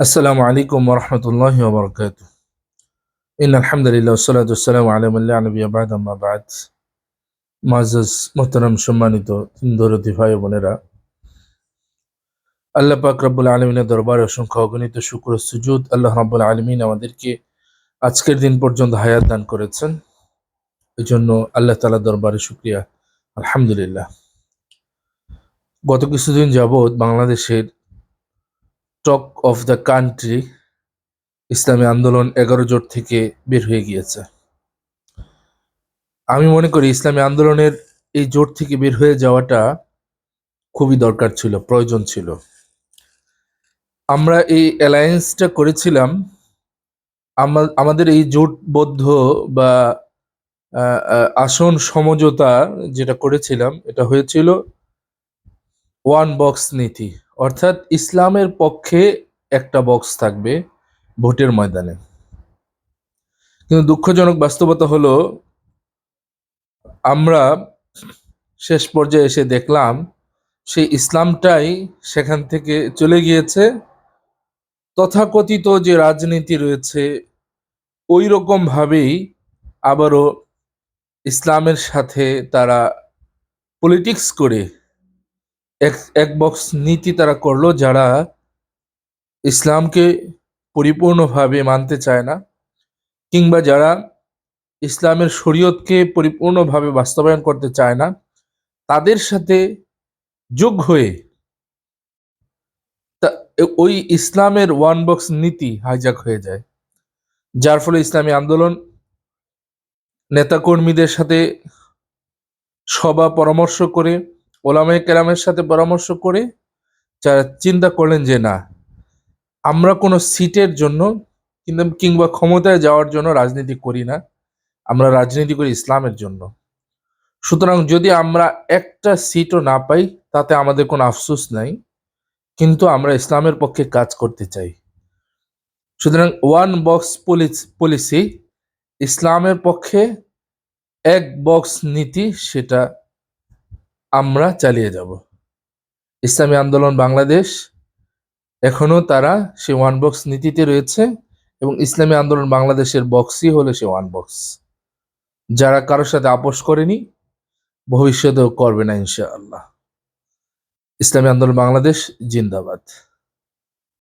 আসসালামু আলাইকুম রহমতুল্লাহ বরকাত ইন আলহামদুলিল্লাহ সালাত আসসালাম আলমুল্লাহ নবী আবাদ আম্মাবাদ মাজাজ মোহতারাম সম্মানিত দরদি ভাই বোনেরা, আল্লাহ পাক রব্বুল আলমিনের দরবারে অসংখ্য অগণিত শুক্র সুজুদ আল্লাহ রব্বুল আলমিন আমাদেরকে আজকের দিন পর্যন্ত হায়াত দান করেছেন। এই জন্য আল্লাহ তালা দরবারে শুক্রিয়া, আলহামদুলিল্লাহ। গত কিছুদিন যাবৎ বাংলাদেশের টক অফ দ্য কান্ট্রি, ইসলামী আন্দোলন এগারো জোট থেকে বের হয়ে গিয়েছে। আমি মনে করি ইসলামী আন্দোলনের এই জোট থেকে বের হয়ে যাওয়াটা খুবই দরকার ছিল, প্রয়োজন ছিল। আমরা এই অ্যালায়েন্সটা করেছিলাম, আমা- আমাদের এই জোটবদ্ধ বা আসন সমঝোতা যেটা করেছিলাম, এটা হয়েছিল ওয়ান বক্স নীতি। অর্থাৎ ইসলামের পক্ষে একটা বক্স থাকবে ভোটের ময়দানে। কিন্তু দুঃখজনক বাস্তবতা হলো, আমরা শেষ পর্যায়ে এসে দেখলাম, সেই ইসলামটাই সেখান থেকে চলে গিয়েছে। তথাকথিত যে রাজনীতি রয়েছে ওই রকম ভাবেই আবারও ইসলামের সাথে তারা পলিটিক্স করে এক এক বক্স নীতি তারা করল যারা ইসলামকে পরিপূর্ণভাবে মানতে চায় না কিংবা যারা ইসলামের শরীয়তকে পরিপূর্ণভাবে বাস্তবায়ন করতে চায় না, তাদের সাথে যোগ হয়ে ওই ইসলামের ওয়ান বক্স নীতি হাইজাক হয়ে যায়। যার ফলে ইসলামী আন্দোলন নেতাকর্মীদের সাথে সভা পরামর্শ করে ওলামায়ে কেরামের সাথে পরামর্শ করে যারা চিন্তা করলেন যে না, আমরা কোনো সিটের জন্য কিন্তু কিংবা ক্ষমতায় যাওয়ার জন্য রাজনীতি করি না, আমরা রাজনীতি করি ইসলামের জন্য। সুতরাং যদি আমরা একটা সিটও না পাই, তাতে আমাদের কোনো আফসোস নাই, কিন্তু আমরা ইসলামের পক্ষে কাজ করতে চাই। সুতরাং ওয়ান বক্স পলিসি ইসলামের পক্ষে এক বক্স নীতি সেটা আমরা চালিয়ে যাব। ইসলামী আন্দোলন বাংলাদেশ, এখনও তারা সে ওয়ান বক্স নীতিতে রয়েছে এবং ইসলামী আন্দোলন বাংলাদেশের বক্সই হলো সে ওয়ান বক্স যারা কারোর সাথে আপোষ করেনি, ভবিষ্যতেও করবে না ইনশাআল্লাহ। ইসলামী আন্দোলন বাংলাদেশ, জিন্দাবাদ।